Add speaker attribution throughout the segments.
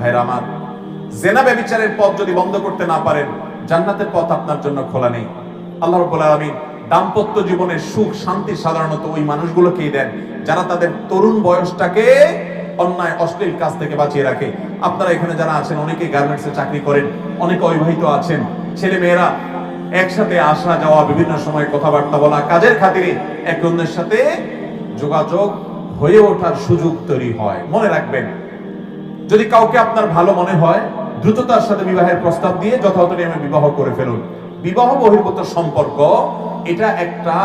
Speaker 1: ভাইরা আমার, জেনা ব্যবিচারের পথ যদি বন্ধ করতে না পারেন, জান্নাতের পথ আপনার জন্য খোলা নেই। আল্লাহ রাব্বুল আলামিন দাম্পত্য জীবনের সুখ, শান্তি সাধারণত ওই মানুষগুলোকেই দেন যারা তাদের তরুণ বয়সটাকে অন্যায়, অশ্লীল কাজ থেকে বাঁচিয়ে রাখে। আপনারা এখানে যারা আছেন অনেকে গার্মেন্টসে চাকরি করেন, অনেকে অবিবাহিত আছেন। ছেলে মেয়েরা একসাথে আসা যাওয়া, বিভিন্ন সময় কথাবার্তা বলা, কাজের খাতিরে এক অন্যের সাথে যোগাযোগ হয়ে ওঠার সুযোগ তৈরি হয়। মনে রাখবেন যদি কাউকে আপনার ভালো মনে হয়, দ্রুততার সাথে বিবাহের প্রস্তাব দিয়ে যথাযথ নিয়মে বিবাহ করে ফেলুন। বিবাহ বহির্ভূত সম্পর্ক, এটা একটা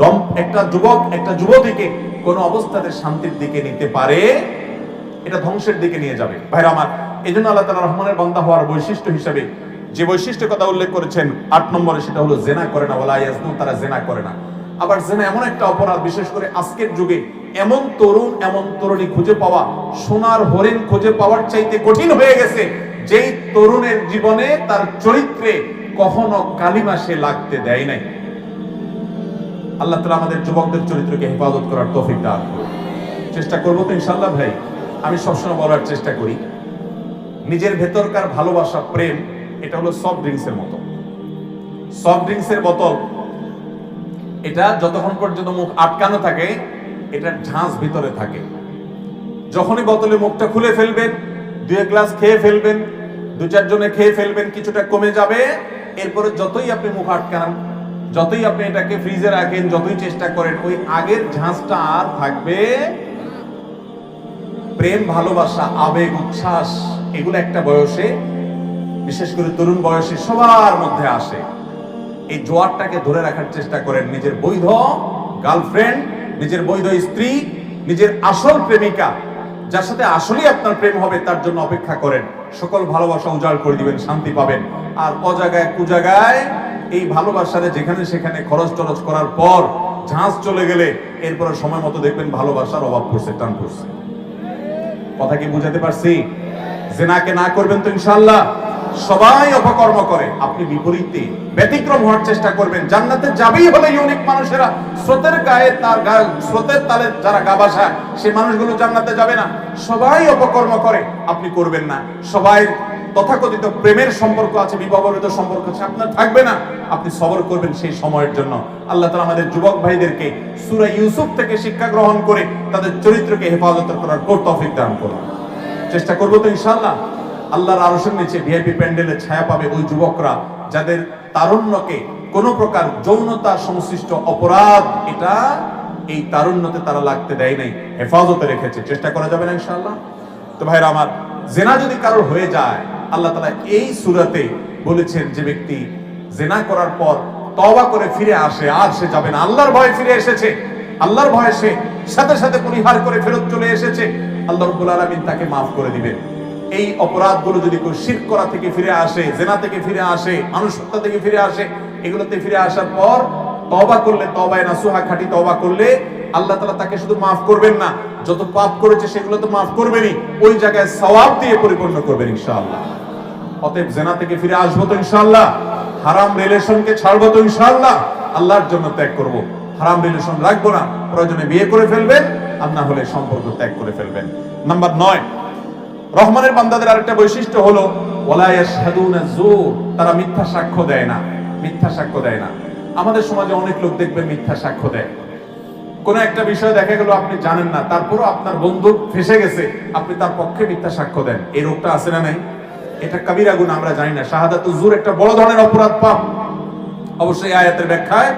Speaker 1: দম, একটা যুবক, একটা যুবতীকে কোন অবস্থাতে শান্তির দিকে নিতে পারে, এটা ধ্বংসের দিকে নিয়ে যাবে। ভাইরা আমার এই জন্য আল্লাহ তালা রহমানের বান্দা হওয়ার বৈশিষ্ট্য হিসেবে যে বৈশিষ্ট্য কথা উল্লেখ করেছেন, আট নম্বরে সেটা হলো, জেনা করে না ওলা ইয়াজনু তারা জেনা করে না। আবার জেনা এমন একটা অপরাধ, বিশেষ করে আজকের যুগে, এমন তরুণ, এমন তরুণী খুঁজে পাওয়া, সোনার হরিণ খুঁজে পাওয়ার চাইতে কঠিন হয়ে গেছে। যেই তরুণের জীবনে তার চরিত্রে কখনো কালিমা সে লাগতে দেয় নাই। আল্লাহ তালা আমাদের যুবকদের চরিত্রকে হেফাজত করার তৌফিক দান। চেষ্টা করব তো ইনশাল্লাহ ভাই, আমি সবসময় বলার চেষ্টা করি। নিজের ভেতরকার ভালোবাসা, প্রেম, এটা হলো সফট ড্রিঙ্কসের মতো। সফট ড্রিঙ্কসের বোতল এটা যতক্ষণ পর্যন্ত মুখ আটকানো থাকে, এটার ঝাঁজ ভিতরে থাকে। যখনই বোতলে মুখটা খুলে ফেলবেন, দুই এক গ্লাস খেয়ে ফেলবেন, দু চারজনে খেয়ে ফেলবেন, কিছুটা কমে যাবে। এরপরে যতই আপনি মুখ আটকান, যতই আপনি এটাকে ফ্রিজে রাখেন, যতই চেষ্টা করেন, ওই আগের ঝাঁজটা আর থাকবে। প্রেম, ভালোবাসা, আবেগ, উচ্ছ্বাস, এগুলো একটা বয়সে, বিশেষ করে তরুণ বয়সে সবার মধ্যে আসে। এই জোয়ারটাকে ধরে রাখার চেষ্টা করেন নিজের বৈধ গার্লফ্রেন্ড, নিজের বৈধ স্ত্রী, নিজের আসল প্রেমিকা। যার সাথে আসলেই আপনার প্রেম হবে, তার জন্য অপেক্ষা করেন। সকল ভালোবাসা উজাড় করে দিবেন, শান্তি পাবেন। আর অজাগায় কুজাগায় এই ভালোবাসারে যেখানে সেখানে খরচ টরচ করার পর ঝাঁজ চলে গেলে এরপরে সময় মতো দেখবেন ভালোবাসার অভাব পড়ছে, টান পড়ছে। কথা কি বুঝাতে পারছি? জেনাকে না করবেন তো ইনশাআল্লাহ। সবাই অপকর্ম করে। আপনি বিপরীতে ব্যতিক্রম হওয়ার চেষ্টা করবেন। জান্নাতে যাবেই হলে ইউনিক মানুষেরা। স্রোতের গায়ে তার স্রোতের তালে যারা গা ভাসায় সে মানুষগুলো জান্নাতে যাবে না। সবাই অপকর্ম করে, আপনি করবেন না। সবাই তথাকথিত প্রেমের সম্পর্ক আছে বিবাহিত সম্পর্ক আছে, আপনার থাকবে না। আপনি সবর করবেন সেই সময়ের জন্য। আল্লাহ তাআলা আমাদের যুবক ভাইদেরকে সূরা ইউসুফ থেকে শিক্ষা গ্রহণ করে তাদের চরিত্রকে হেফাজত করার কোর তৌফিক দান করুন। চেষ্টা করব তো ইনশাআল্লাহ। আল্লাহর আরশের নিচে ভিআইপি প্যান্ডেলে ছায়া পাবে ওই যুবকরা যাদের তারুণ্যকে কোন প্রকার যৌনতা সংশ্লিষ্ট অপরাধ, এটা এই তারুণ্যতে তারা লাগতে দেয় নাই, হেফাজতে রেখেছে। চেষ্টা করা যাবে না ইনশাআল্লাহ? তো ভাইরা আমার, জেনা যদি কারোর হয়ে যায়, আল্লাহ তাআলা এই সূরাতে বলেছেন যে ব্যক্তি জেনা করার পর তওবা করে ফিরে আসে, আর সে যাবে না। আল্লাহর ভয়ে ফিরে এসেছে। আল্লাহর ভয়ে সে সাথে সাথে পরিহার করে ফেরত চলে এসেছে। আল্লাহ রাব্বুল আলামিন তাকে মাফ করে দিবেন। এই অপরাধগুলো যদি কেউ শিরক করা থেকে ফিরে আসে, জেনা থেকে ফিরে আসে মানুষ হত্যা থেকে ফিরে আসে, এগুলোতে ফিরে আসার পর তবা করলে তওবায় নাসুহা খাঁটি তওবা করলে আল্লাহ তাআলা তাকে শুধু মাফ করবেন না, যত পাপ করেছে সেগুলো তো মাফ করবেনই, ওই জায়গায় সওয়াব দিয়ে পরিপূর্ণ করবেন ইনশাআল্লাহ। অতএব জেনা থেকে ফিরে আসব তো ইনশাআল্লাহ, হারাম রিলেশনকে ছাড়বো তো ইনশাআল্লাহ, আল্লাহর জন্য ত্যাগ করব। হারাম রিলেশন রাখব না, প্রয়োজনে বিয়ে করে ফেলবেন আর না হলে সম্পর্ক ত্যাগ করে ফেলবেন। নাম্বার নয় রহমানের বান্দাদের আরেকটা বৈশিষ্ট্য হলো তারা মিথ্যা সাক্ষ্য দেয় না, মিথ্যা সাক্ষ্য দেয় না। আমাদের সমাজে অনেক লোক দেখবে মিথ্যা সাক্ষ্য দেয়। কোন একটা বিষয় দেখা গেল আপনি জানেন না, তারপরও আপনার বন্ধু ফেসে গেছে, আপনি তার পক্ষে মিথ্যা সাক্ষ্য দেন। এই রোগটা আছে না নাই? এটা কাবিরা গুণ, আমরা জানি না। শাহাদাত জুর একটা বড় ধরনের অপরাধ পাপ। অবশ্যই আয়াতের ব্যাখ্যায়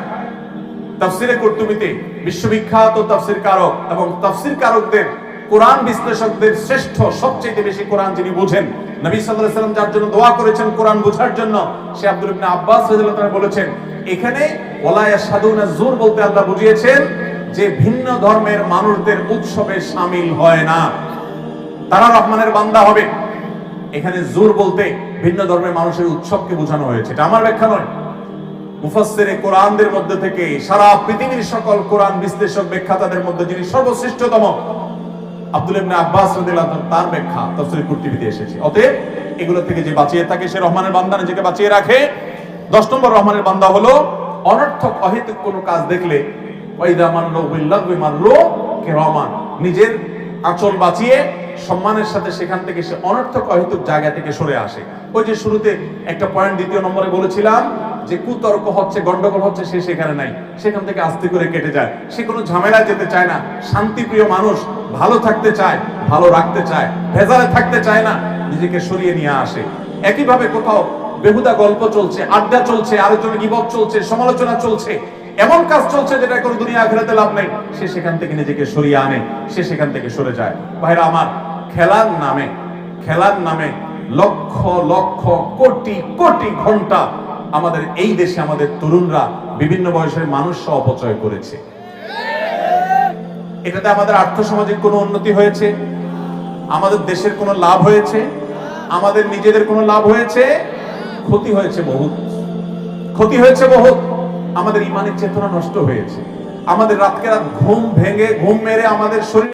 Speaker 1: তাফসিরে কর্তুবিতে বিশ্ববিখ্যাত তাফসির কারক এবং তাফসির কারকদের কোরআন বিশ্লেষকদের শ্রেষ্ঠ সবচেয়ে বেশি কোরআন যিনি বুঝেন, নবী সাল্লাল্লাহু আলাইহি সাল্লাম যার জন্য দোয়া করেছেন কোরআন বোঝার জন্য, সে আব্দুল ইবনে আব্বাস রাদিয়াল্লাহু বলেছেন, এখানে ওয়ালা ইয়াশহাদুনা জুর বলতে আল্লাহ বুঝিয়েছেন যে ভিন্ন ধর্মের মানুষদের উৎসবে শামিল হয় না। তারা রহমানের বান্দা হবে। এখানে জোর বলতে ভিন্ন ধর্মের মানুষের উৎসবকে বোঝানো হয়েছে। এটা আমার ব্যাখ্যা নয়। মুফাসসিরে কোরআনদের মধ্যে থেকে সারা পৃথিবীর সকল কোরআন বিশ্লেষক, ব্যাখ্যাতাদের মধ্যে যিনি সর্বশ্রেষ্ঠতম আব্দুল ইবনে আব্বাস রাদিয়াল্লাহু তাআলা তার ব্যাখ্যা তাফসীর কুরতুবিতে এসেছে। অতএব এগুলো থেকে যে বাঁচিয়ে থাকে সে রহমানের বান্দা নিজেকে বাঁচিয়ে রাখে। দশ নম্বর রহমানের বান্দা হলো অনর্থক, অহেতুক কোনো কাজ দেখলে ওয়াইদা মানলো বিল্লাহি মানলো কিরামান। নিজের আঁচল বাঁচিয়ে সম্মানের সাথে সেখান থেকে সে অনর্থক, অহেতুক জায়গা থেকে সরে আসে। ওই যে শুরুতে একটা পয়েন্ট দ্বিতীয় নম্বরে বলেছিলাম যে কুতর্ক হচ্ছে, গন্ডগোল হচ্ছে, সে সেখানে নাই। সেখান থেকে আস্তে করে কেটে যায়। সে কোনো ঝামেলায় যেতে চায় না। শান্তিপ্রিয় মানুষ ভালো থাকতে চায়, ভালো রাখতে চায়, ভেজালে থাকতে চায় না, নিজেকে সরিয়ে নিয়ে আসে। একইভাবে কোথাও বেহুদা গল্প চলছে, আড্ডা চলছে আরেকজনের গিবত চলছে, সমালোচনা চলছে, এমন কাজ চলছে যেটা কোনো দুনিয়া আখেরাতে লাভ নেই। সে সেখান থেকে নিজেকে সরিয়ে আনে, সে সেখান থেকে সরে যায়। ভাইরা আমার, খেলার নামে খেলার নামে লক্ষ লক্ষ, কোটি কোটি ঘণ্টা আমাদের এই দেশে আমাদের তরুণরা বিভিন্ন বয়সের মানুষ অপচয় করেছে। এটাতে আমাদের আর্থসামাজিক কোনো উন্নতি হয়েছে? আমাদের দেশের কোনো লাভ হয়েছে? আমাদের নিজেদের কোনো লাভ হয়েছে? ক্ষতি হয়েছে বহুত। ক্ষতি হয়েছে বহুত। আমাদের ইমানের চেতনা নষ্ট হয়েছে। আমাদের রাতকে রাত ঘুম ভেঙে, ঘুম মেরে আমাদের শরীর